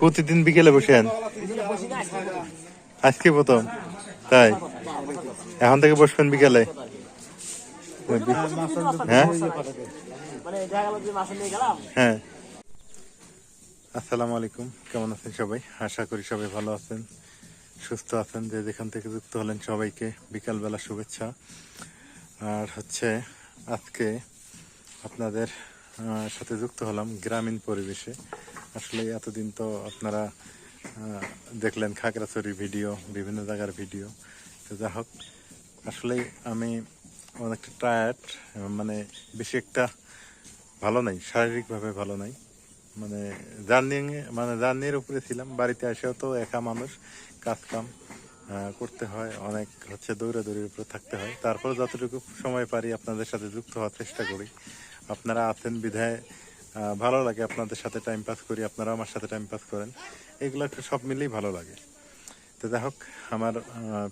প্রতিদিন বিকেলে বসেন আজকে প্রথম, তাই? এখন থেকে বসবেন বিকেলে? হ্যাঁ? হ্যাঁ। আসসালামু আলাইকুম, কেমন আছেন সবাই? আশা করি সবাই ভালো আছেন, সুস্থ আছেন, যে যেখান থেকে যুক্ত হলেন সবাইকে বিকালবেলা শুভেচ্ছা। আর হচ্ছে, আজকে আপনাদের সাথে যুক্ত হলাম গ্রামীণ পরিবেশে। আসলে এতদিন তো আপনারা দেখলেন খাগড়াছড়ির ভিডিও, বিভিন্ন জায়গার ভিডিও। তো যা হোক, আসলে আমি অনেকটা টায়ার্ড মানে বেশি একটা ভালো নাই, শারীরিকভাবে ভালো নাই। মানে জার্নি মানে জার্নির উপরে ছিলাম, বাড়িতে এসেও তো একা মানুষ কাজ কাম করতে হয়, অনেক হচ্ছে দৌড়াদৌড়ির উপরে থাকতে হয়। তারপর যতটুকু সময় পারি আপনাদের সাথে যুক্ত হওয়ার চেষ্টা করি। আপনারা আছেন বিধায় ভালো লাগে আপনাদের সাথে টাইম পাস করি আপনারা আমার সাথে টাইম পাস করেন। এগুলো একটু সব মিলেই ভালো লাগে। তো যাই হোক, আমার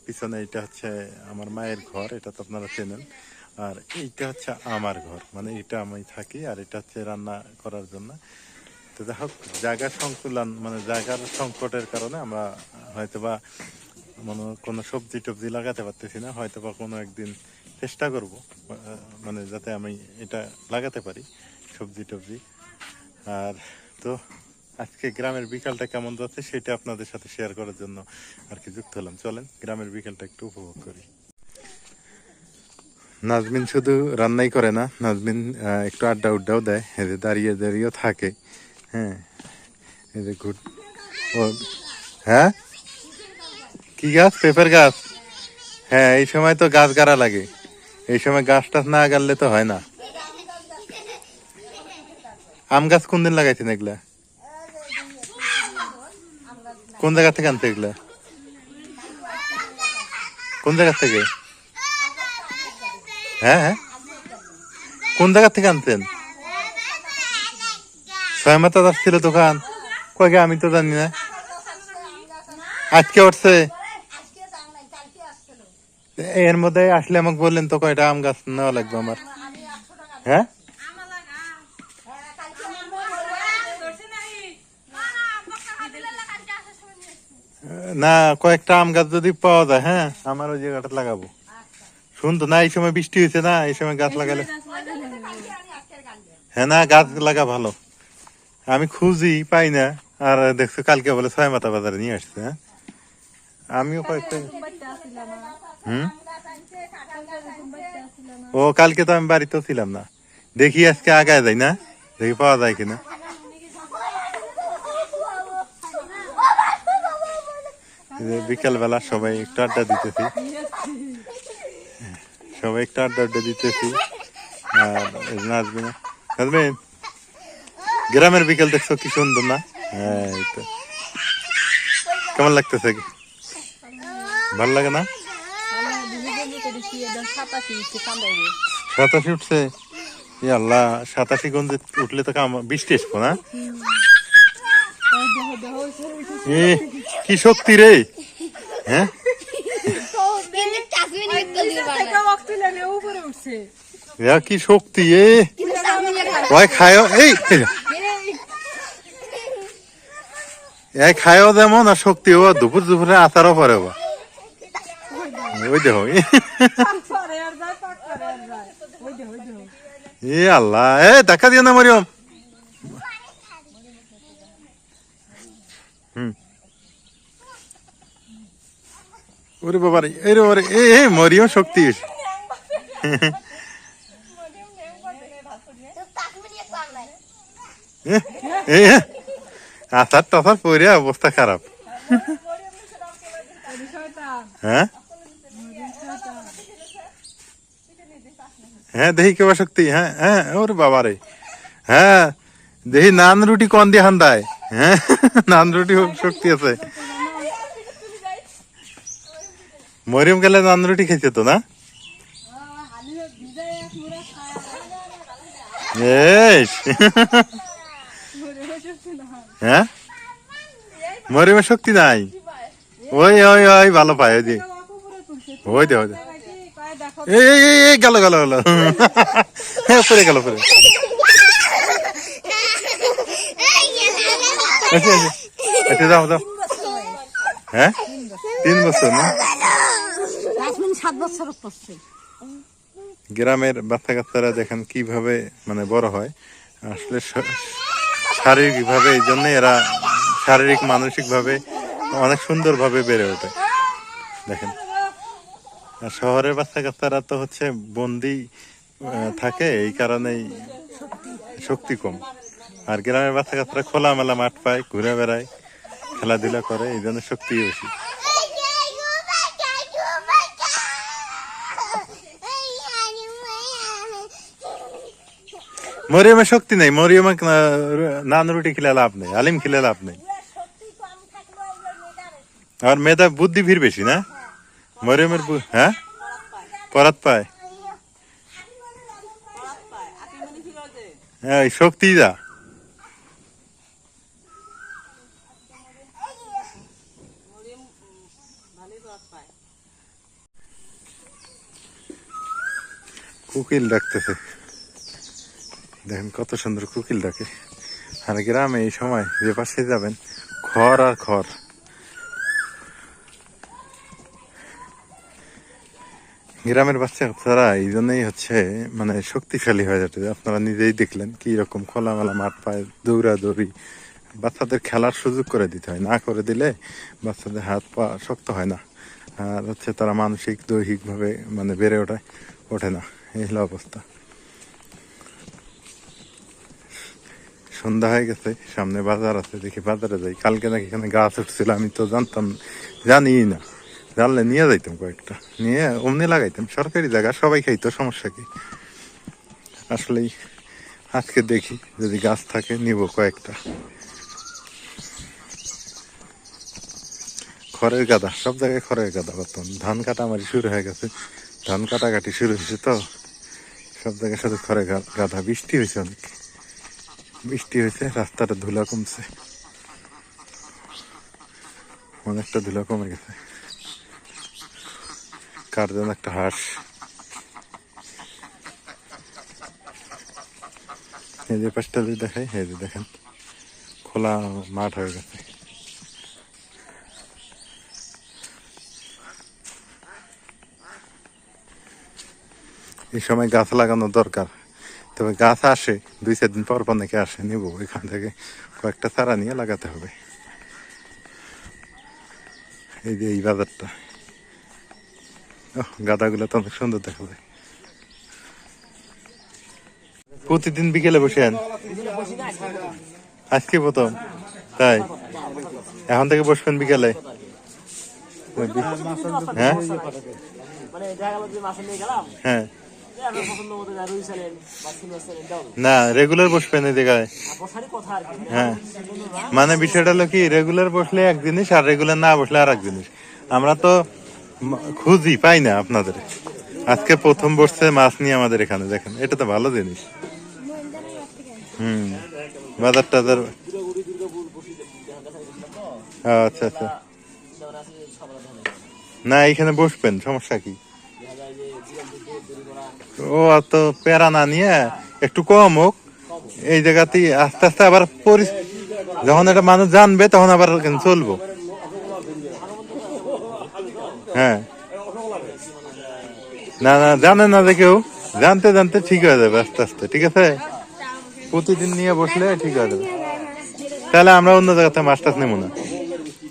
পিছনে এটা হচ্ছে আমার মায়ের ঘর, এটা তো আপনারা চেনেন। আর এইটা হচ্ছে আমার ঘর মানে এটা আমি থাকি আর এটা হচ্ছে রান্না করার জন্য। তো যাই হোক জায়গার সংকুলন মানে জায়গার সংকটের কারণে আমরা হয়তো বা মানে কোনো সবজি টবজি লাগাতে পারতেছি না হয়তো বা কোনো একদিন চেষ্টা করব মানে যাতে আমি এটা লাগাতে পারি, সবজি টবজি। আর তো আজকে গ্রামের বিকালটা কেমন যাচ্ছে সেটা আপনাদের সাথে শেয়ার করার জন্য আর কি যুক্ত হলাম। চলেন, গ্রামের বিকালটা একটু উপভোগ করি। নাজমিন শুধু রান্নাই করে না, নাজমিন একটু আড্ডা উড্ডাও দেয়। এই যে দাঁড়িয়ে দাঁড়িয়েও থাকে। হ্যাঁ এই যে ঘুট ও হ্যাঁ? কি গাছ? পেঁপের গাছ? হ্যাঁ এই সময় তো গাছ গাড়া লাগে। এই সময় গাছ টাছ না গাড়লে তো হয় না। আম গাছ কোন দিন লাগাইছেন এগুলা? কোন জায়গা থেকে আনতে এগুলা? কোন জায়গা থেকে? হ্যাঁ হ্যাঁ। কোন জায়গা থেকে আনতেন? ছয় দাস ছিল দোকান। কয়েকে আমি তো জানি না। আজকে উঠছে। এর মধ্যে আসলে আমাকে বললেন তো কয়টা আম গাছ নেওয়া লাগবে আমার। হ্যাঁ? না, কয়েকটা আম গাছ যদি পাওয়া যায় হ্যাঁ আমার ওই জায়গাটা লাগাবো। শুনতো না, এই সময় বৃষ্টি হয়েছে না, এই সময় গাছ লাগালে। হ্যাঁ না, গাছ লাগা ভালো। আমি খুঁজি, পাই না, আর দেখছ, কালকে বলে ছয় মাথা বাজারে নিয়ে আসছে হ্যাঁ। আমিও কয়েকটা হুম? ও, কালকে তো আমি বাড়িতেও ছিলাম না। দেখি আজকে আগায় যাই না, দেখি পাওয়া যায় কিনা। বিকাল বেলা সবাই একটু আড্ডা দিতেছি। সবাই একটু আড্ডা আড্ডা দিতেছি। আর গ্রামের বিকেল দেখছ কি সুন্দর না? হ্যাঁ কেমন লাগতেছে? ভালো লাগে না? সাতাশি উঠছে? আল্লাহ, সাতাশি গঞ্জে উঠলে তো কাম বৃষ্টি আসব না? কি শক্তি রে? হ্যাঁ? এ কি শক্তি এ। খায়ও এই এই। যা। এই খায়ও যেমন আর শক্তি ও দুপুর দুপুরে আচারও পরে বা ওই দেখো এ আল্লাহ এ দেখা দিও না মরিয়ম। হুম। ওরে বাবা রে এই রে বাবা রে এ এ মরিয়ম শক্তি। আচার টাচার পরে অবস্থা খারাপ। হ্যাঁ? হ্যাঁ দেখি কেবা শক্তি হ্যাঁ হ্যাঁ ওরে বাবা রে। হ্যাঁ দেখি নান রুটি কন দিয়ে হান্দায়? হ্যাঁ? শক্তি আছে। মরিয়ম গেলে নান রুটি খেয়েছে তো, না? হ্যাঁ? মরিয়মের শক্তি নাই? ওই ওই ওই, ভালো পায়, ওই ওই দে দে। এই গেল গেল গেল। হ্যাঁ পরে গেল পরে এসে, এসে। আচ্ছা যাও যাও। হ্যাঁ? তিন বছর না? সাত বছর পড়ছে। গ্রামের বাচ্চা কাচ্চারা দেখেন কীভাবে মানে বড় হয়। আসলে শারীরিকভাবে এই জন্য এরা শারীরিক মানসিকভাবে অনেক সুন্দরভাবে বেড়ে ওঠে। দেখেন। আর শহরের বাচ্চা কাচ্চারা তো হচ্ছে বন্দি থাকে এই কারণেই শক্তি কম। আর গ্রামের বাচ্চা কাচ্চারা খোলামেলা মাঠ পায় ঘুরে বেড়ায় খেলাধুলা করে এই জন্য শক্তি বেশি। মরিয়মে শক্তি নেই মরিয়মে নান রুটি খেলে লাভ নেই আলিম খেলে লাভ নেই। আর মেধা বুদ্ধি ভিড় বেশি না? মরিয়মের হ্যাঁ? পরাত পায়। হ্যাঁ শক্তি যা। কুকিল ডাকতেছে। দেখেন কত সুন্দর কুকিল ডাকে। আর গ্রামে এই সময় যে পাশে যাবেন, খড় আর খড়। গ্রামের বাচ্চা তারা এই জন্যই হচ্ছে মানে শক্তিশালী হয়ে যাচ্ছে। আপনারা নিজেই দেখলেন কি রকম খোলামেলা মাঠ পায়, দৌড়াদৌড়ি। বাচ্চাদের খেলার সুযোগ করে দিতে হয়। না করে দিলে বাচ্চাদের হাত পা শক্ত হয় না। আর হচ্ছে তারা মানসিক, দৈহিকভাবে মানে বেড়ে ওঠে ওঠে না। এই হলো অবস্থা। সন্ধ্যা হয়ে গেছে, সামনে বাজার আছে, দেখি বাজারে যাই। কালকে নাকি এখানে গাছ উঠছিল, আমি তো জানতাম, জানিই না। জানলে নিয়ে যাইতাম কয়েকটা। নিয়ে অমনি লাগাইতাম, সরকারি জায়গা, সবাই খাইতো, সমস্যা কি? আসলেই, আজকে দেখি, যদি গাছ থাকে, নিব কয়েকটা। খড়ের গাদা, সব জায়গায় খড়ের গাদা, বর্তমান। ধান কাটা আমার শুরু হয়ে গেছে। ধান কাটাকাটি শুরু হয়েছে তো? সব জায়গায় শুধু খড়ের গা- গাদা বৃষ্টি হয়েছে অনেক। বৃষ্টি হয়েছে, রাস্তাটা ধুলা কমছে। অনেকটা ধুলা কমে গেছে। কার যেন একটা হাঁস। এই যে পাশটা যদি দেখাই, এই যে দেখেন, খোলা মাঠ হয়ে গেছে। এই সময় গাছ লাগানো দরকার। তবে গাছ আসে দুই চার দিন পর পর নাকি আসে নিব। এখান থেকে কয়েকটা চারা নিয়ে লাগাতে হবে। এই যে এই বাজারটা। গাদাগুলো তো অনেক সুন্দর দেখা যায়। প্রতিদিন বিকেলে বসেন আজকে প্রথম তাই? এখন থেকে বসবেন বিকেলে? হ্যাঁ? মানে হ্যাঁ। না রেগুলার বসবেন এই জায়গায় আর বসারই কথা আর কি হ্যাঁ। মানে বিষয়টা হলো কি রেগুলার বসলে এক জিনিস আর রেগুলার না বসলে আর এক জিনিস। আমরা তো খুঁজি পাই না আপনাদের। আজকে প্রথম বসছে মাছ নিয়ে আমাদের এখানে দেখেন এটা তো ভালো জিনিস। হুম বাজার টাজার। আচ্ছা আচ্ছা। না এখানে বসবেন সমস্যা কি? ও অত প্যারা না নিয়ে একটু কম হোক। এই জায়গাতে আস্তে আস্তে আবার যখন এটা মানুষ জানবে, তখন আবার চলবো। হ্যাঁ। না না, জানে না যে কেউ। জানতে জানতে ঠিক হয়ে যাবে আস্তে আস্তে, ঠিক আছে? প্রতিদিন নিয়ে বসলে ঠিক হয়ে যাবে। তাহলে আমরা অন্য জায়গাতে টাছ নেব না।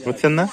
বুঝছেন না?